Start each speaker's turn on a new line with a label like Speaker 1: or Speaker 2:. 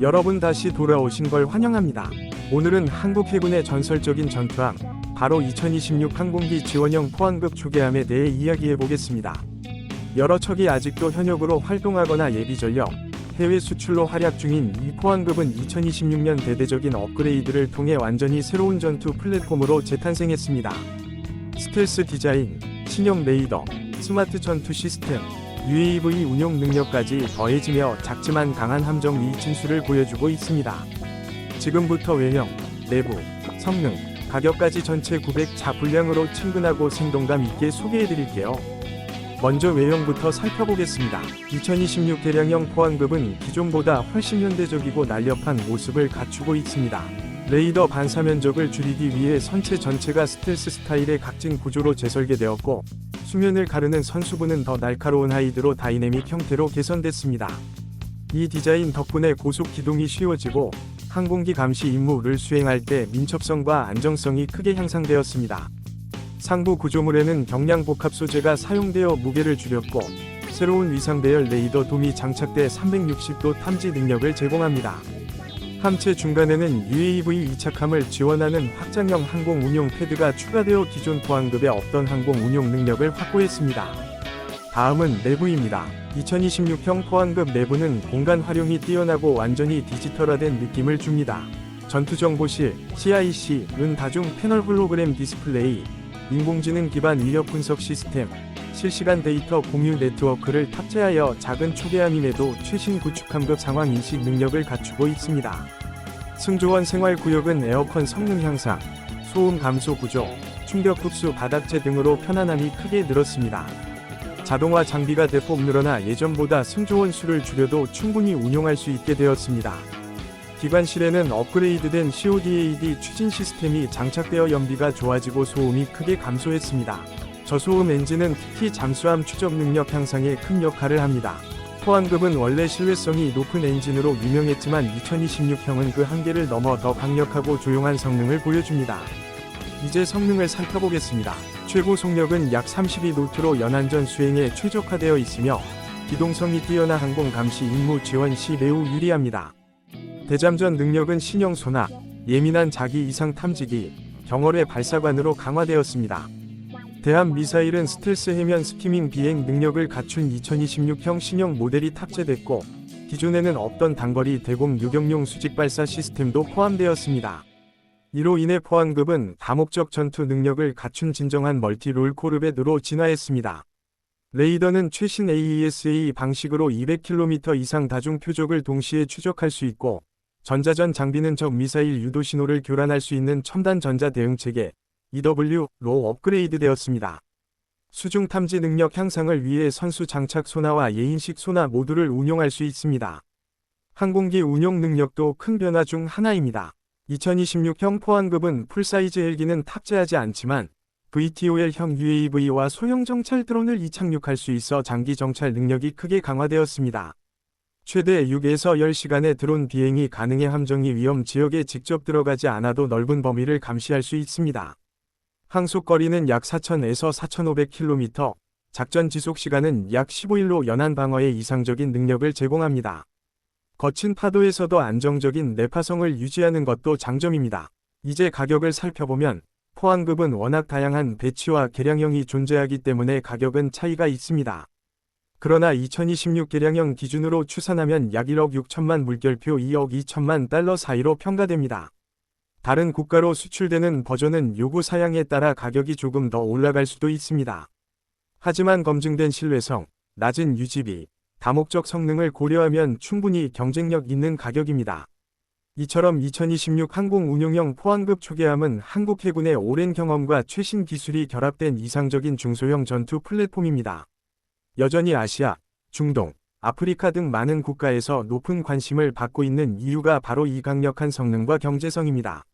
Speaker 1: 여러분 다시 돌아오신 걸 환영합니다. 오늘은 한국 해군의 전설적인 전투함, 바로 2026 항공기 지원형 포항급 초계함에 대해 이야기해 보겠습니다. 여러 척이 아직도 현역으로 활동하거나 예비 전력, 해외 수출로 활약 중인 이 포항급은 2026년 대대적인 업그레이드를 통해 완전히 새로운 전투 플랫폼으로 재탄생했습니다. 스텔스 디자인, 신형 레이더, 스마트 전투 시스템, UAV 운용 능력까지 더해지며 작지만 강한 함정 위 진수를 보여주고 있습니다. 지금부터 외형, 내부, 성능, 가격까지 전체 900자 분량으로 친근하고 생동감 있게 소개해드릴게요. 먼저 외형부터 살펴보겠습니다. 2026 대량형 포항급은 기존보다 훨씬 현대적이고 날렵한 모습을 갖추고 있습니다. 레이더 반사 면적을 줄이기 위해 선체 전체가 스텔스 스타일의 각진 구조로 재설계되었고 수면을 가르는 선수부는 더 날카로운 하이드로 다이내믹 형태로 개선됐습니다. 이 디자인 덕분에 고속 기동이 쉬워지고 항공기 감시 임무를 수행할 때 민첩성과 안정성이 크게 향상되었습니다. 상부 구조물에는 경량 복합 소재가 사용되어 무게를 줄였고 새로운 위상 배열 레이더 돔이 장착돼 360도 탐지 능력을 제공합니다. 함체 중간에는 UAV 이착함을 지원하는 확장형 항공 운용 패드가 추가되어 기존 포항급의 없던 항공 운용 능력을 확보했습니다. 다음은 내부입니다. 2026형 포항급 내부는 공간 활용이 뛰어나고 완전히 디지털화된 느낌을 줍니다. 전투정보실, CIC, 은 다중 패널 홀로그램 디스플레이, 인공지능 기반 위력 분석 시스템, 실시간 데이터 공유 네트워크를 탑재하여 작은 초계함임에도 최신 구축함급 상황 인식 능력을 갖추고 있습니다. 승조원 생활구역은 에어컨 성능 향상, 소음 감소 구조, 충격 흡수 바닥재 등으로 편안함이 크게 늘었습니다. 자동화 장비가 대폭 늘어나 예전보다 승조원 수를 줄여도 충분히 운용할 수 있게 되었습니다. 기관실에는 업그레이드된 CODAD 추진 시스템이 장착되어 연비가 좋아지고 소음이 크게 감소했습니다. 저소음 엔진은 특히 잠수함 추적 능력 향상에 큰 역할을 합니다. 포항급은 원래 신뢰성이 높은 엔진으로 유명했지만 2026형은 그 한계를 넘어 더 강력하고 조용한 성능을 보여줍니다. 이제 성능을 살펴보겠습니다. 최고 속력은 약 32노트로 연안전 수행에 최적화되어 있으며 기동성이 뛰어나 항공 감시 임무 지원 시 매우 유리합니다. 대잠전 능력은 신형 소나, 예민한 자기 이상 탐지기, 경월의 발사관으로 강화되었습니다. 대함 미사일은 스텔스 해면 스키밍 비행 능력을 갖춘 2026형 신형 모델이 탑재됐고 기존에는 없던 단거리 대공 유격용 수직 발사 시스템도 포함되었습니다. 이로 인해 포항급은 다목적 전투 능력을 갖춘 진정한 멀티롤 코르벳으로 진화했습니다. 레이더는 최신 AESA 방식으로 200km 이상 다중 표적을 동시에 추적할 수 있고 전자전 장비는 적 미사일 유도 신호를 교란할 수 있는 첨단 전자 대응 체계 EW로 업그레이드 되었습니다. 수중 탐지 능력 향상을 위해 선수 장착 소나와 예인식 소나 모두를 운용할 수 있습니다. 항공기 운용 능력도 큰 변화 중 하나입니다. 2026형 포항급은 풀사이즈 헬기는 탑재하지 않지만 VTOL형 UAV와 소형 정찰 드론을 이착륙할 수 있어 장기 정찰 능력이 크게 강화되었습니다. 최대 6에서 10시간의 드론 비행이 가능해 함정이 위험 지역에 직접 들어가지 않아도 넓은 범위를 감시할 수 있습니다. 항속 거리는 약 4,000에서 4,500km, 작전 지속 시간은 약 15일로 연안 방어에 이상적인 능력을 제공합니다. 거친 파도에서도 안정적인 내파성을 유지하는 것도 장점입니다. 이제 가격을 살펴보면 포항급은 워낙 다양한 배치와 개량형이 존재하기 때문에 가격은 차이가 있습니다. 그러나 2026 개량형 기준으로 추산하면 약 1억 6천만 물결표 2억 2천만 달러 사이로 평가됩니다. 다른 국가로 수출되는 버전은 요구 사양에 따라 가격이 조금 더 올라갈 수도 있습니다. 하지만 검증된 신뢰성, 낮은 유지비, 다목적 성능을 고려하면 충분히 경쟁력 있는 가격입니다. 이처럼 2026 항공 운용형 포항급 초계함은 한국 해군의 오랜 경험과 최신 기술이 결합된 이상적인 중소형 전투 플랫폼입니다. 여전히 아시아, 중동, 아프리카 등 많은 국가에서 높은 관심을 받고 있는 이유가 바로 이 강력한 성능과 경제성입니다.